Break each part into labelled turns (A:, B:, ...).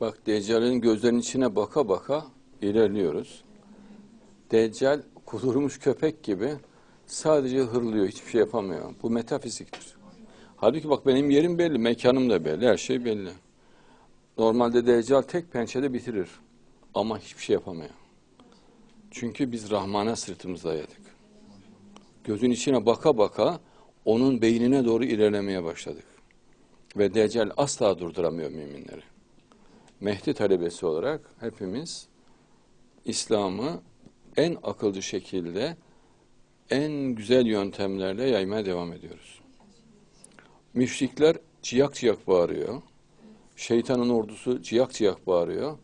A: Bak Deccal'in gözlerinin içine baka baka ilerliyoruz. Deccal kudurmuş köpek gibi sadece hırlıyor, hiçbir şey yapamıyor. Bu metafiziktir. Halbuki bak benim yerim belli, mekanım da belli, her şey belli. Normalde Deccal tek pençede bitirir. Ama hiçbir şey yapamıyor. Çünkü biz Rahman'a sırtımızı dayadık. Gözün içine baka baka onun beynine doğru ilerlemeye başladık. Ve Deccal asla durduramıyor müminleri. Mehdi talebesi olarak hepimiz İslam'ı en akılcı şekilde, en güzel yöntemlerle yaymaya devam ediyoruz. Müşrikler ciyak ciyak bağırıyor. Şeytanın ordusu ciyak ciyak bağırıyor.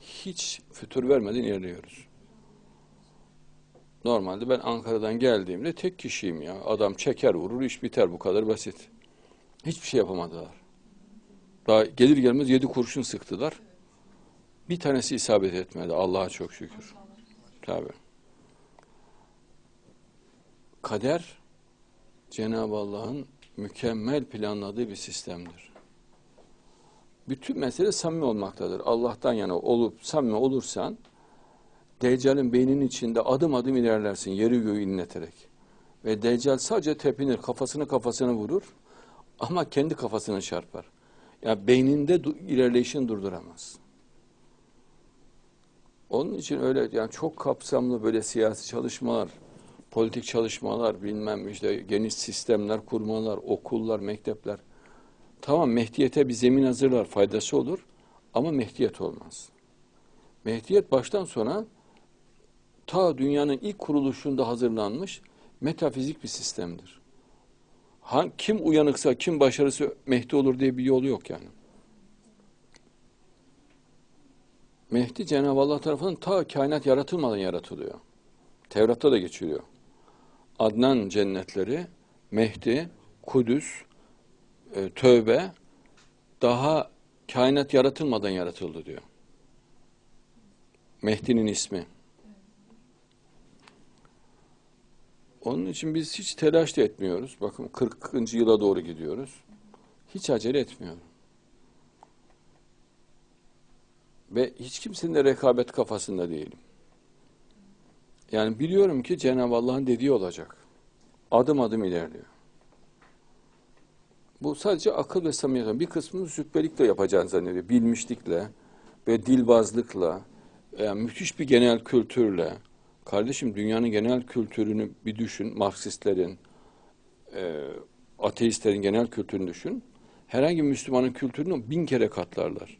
A: Hiç fütür vermeden ilerliyoruz. Normalde ben Ankara'dan geldiğimde tek kişiyim ya. Adam çeker vurur iş biter bu kadar basit. Hiçbir şey yapamadılar. Daha gelir gelmez yedi kurşun sıktılar. Bir tanesi isabet etmedi. Allah'a çok şükür. Tabi. Kader Cenab-ı Allah'ın mükemmel planladığı bir sistemdir. Bütün mesele samimi olmaktadır. Allah'tan yana olup samimi olursan Deccal'in beyninin içinde adım adım ilerlersin yeri göğü inleterek. Ve Deccal sadece tepinir, kafasını kafasına vurur ama kendi kafasını çarpar. Yani beyninde du- ilerleyişini durduramaz. Onun için öyle yani çok kapsamlı böyle siyasi çalışmalar, politik çalışmalar, bilmem işte geniş sistemler kurmalar, okullar, mektepler. Tamam Mehdiyete bir zemin hazırlar, faydası olur ama Mehdiyet olmaz. Mehdiyet baştan sona ta dünyanın ilk kuruluşunda hazırlanmış metafizik bir sistemdir. Han, kim uyanıksa, kim başarısı Mehdi olur diye bir yol yok yani. Mehdi Cenab-ı Allah tarafından ta kainat yaratılmadan yaratılıyor. Tevrat'ta da geçiliyor. Adnan cennetleri, Mehdi, Kudüs, e, Tövbe daha kainat yaratılmadan yaratıldı diyor. Mehdi'nin ismi. Onun için biz hiç telaş da etmiyoruz. Bakın 40. yıla doğru gidiyoruz. Hiç acele etmiyorum. Ve hiç kimsenin de rekabet kafasında değilim. Yani biliyorum ki Cenab-ı Allah'ın dediği olacak. Adım adım ilerliyor. Bu sadece akıl ve samimiyet. Bir kısmını züppelikle yapacağını zannediyor. Bilmişlikle ve dilbazlıkla, yani müthiş bir genel kültürle. Kardeşim dünyanın genel kültürünü bir düşün. Marksistlerin, e, ateistlerin genel kültürünü düşün. Herhangi bir Müslümanın kültürünü bin kere katlarlar.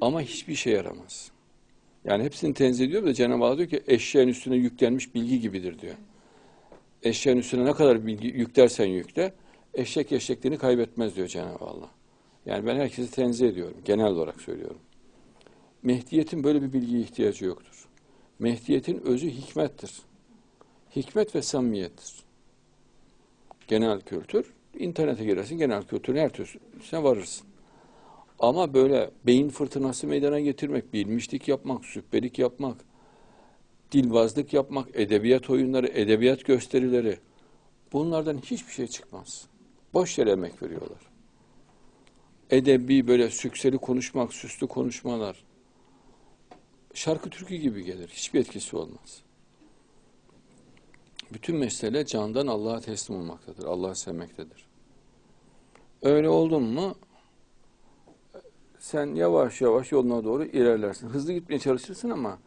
A: Ama hiçbir şey yaramaz. Yani hepsini tenzih ediyor da Cenab-ı Allah diyor ki eşeğin üstüne yüklenmiş bilgi gibidir diyor. Eşeğin üstüne ne kadar bilgi yüklersen yükle, eşek eşekliğini kaybetmez diyor Cenab-ı Allah. Yani ben herkesi tenzih ediyorum, genel olarak söylüyorum. Mehdiyet'in böyle bir bilgiye ihtiyacı yoktur. Mehdiyet'in özü hikmettir. Hikmet ve samimiyettir. Genel kültür, internete girersin, genel kültürün her türlüsüne varırsın. Ama böyle beyin fırtınası meydana getirmek, bilmişlik yapmak, süppelik yapmak, dilbazlık yapmak, edebiyat oyunları, edebiyat gösterileri bunlardan hiçbir şey çıkmaz. Boş yere emek veriyorlar. Edebi böyle sükseli konuşmak, süslü konuşmalar şarkı türkü gibi gelir. Hiçbir etkisi olmaz. Bütün mesele candan Allah'a teslim olmaktadır. Allah'ı sevmektedir. Öyle oldun mu sen yavaş yavaş yoluna doğru ilerlersin. Hızlı gitmeye çalışırsın ama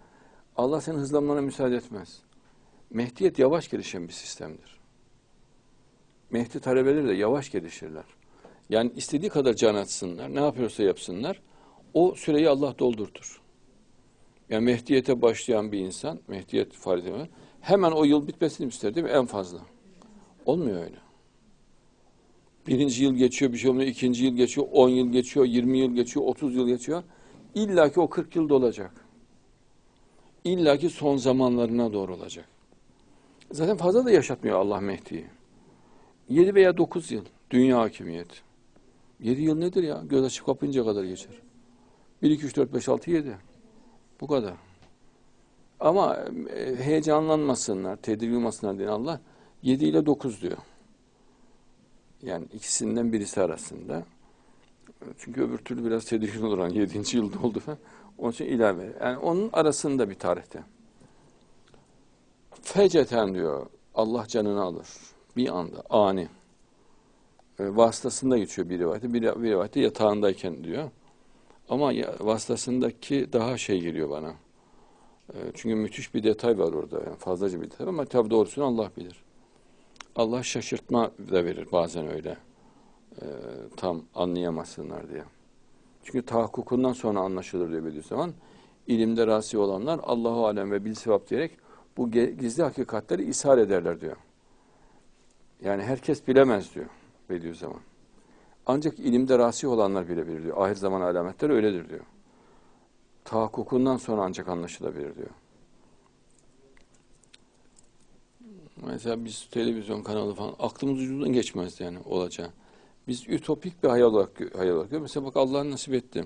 A: Allah senin hızlanmana müsaade etmez. Mehdiyet yavaş gelişen bir sistemdir. Mehdi talebeleri de yavaş gelişirler. Yani istediği kadar can atsınlar, ne yapıyorsa yapsınlar, o süreyi Allah doldurtur. Yani Mehdiyete başlayan bir insan, Mehdiyet farzı hemen o yıl bitmesini ister değil mi? En fazla. Olmuyor öyle. Birinci yıl geçiyor bir şey olmuyor, ikinci yıl geçiyor, on yıl geçiyor, yirmi yıl geçiyor, otuz yıl geçiyor. İlla ki o kırk yıl dolacak. İlla ki son zamanlarına doğru olacak. Zaten fazla da yaşatmıyor Allah Mehdi'yi. Yedi veya dokuz yıl dünya hakimiyeti. Yedi yıl nedir ya? Göz açıp kapınca kadar geçer. Bir, iki, üç, dört, beş, altı, yedi. Bu kadar. Ama e, heyecanlanmasınlar, tedirgin olmasınlar diye Allah yedi ile dokuz diyor. Yani ikisinden birisi arasında Çünkü öbür türlü biraz tedirgin olur. Hani 7. yılda oldu falan. Onun için ilave. Yani onun arasında bir tarihte. Feceten diyor Allah canını alır. Bir anda ani. E, vasıtasında geçiyor bir rivayette. Bir, bir rivayette yatağındayken diyor. Ama vasıtasındaki daha şey geliyor bana. E, çünkü müthiş bir detay var orada. Yani fazlaca bir detay ama tabi doğrusunu Allah bilir. Allah şaşırtma da verir bazen öyle. E, tam anlayamazsınlar diye. Çünkü tahakkukundan sonra anlaşılır diyor Bediüzzaman. İlimde rasi olanlar Allahu alem ve bil sevap diyerek bu gizli hakikatleri ishar ederler diyor. Yani herkes bilemez diyor Bediüzzaman. Ancak ilimde rasi olanlar bilebilir diyor. Ahir zaman alametleri öyledir diyor. Tahakkukundan sonra ancak anlaşılabilir diyor. Mesela biz televizyon kanalı falan aklımız ucundan geçmezdi yani olacağı. Biz ütopik bir hayal olarak, hayal olarak görüyoruz. Mesela bak Allah nasip etti.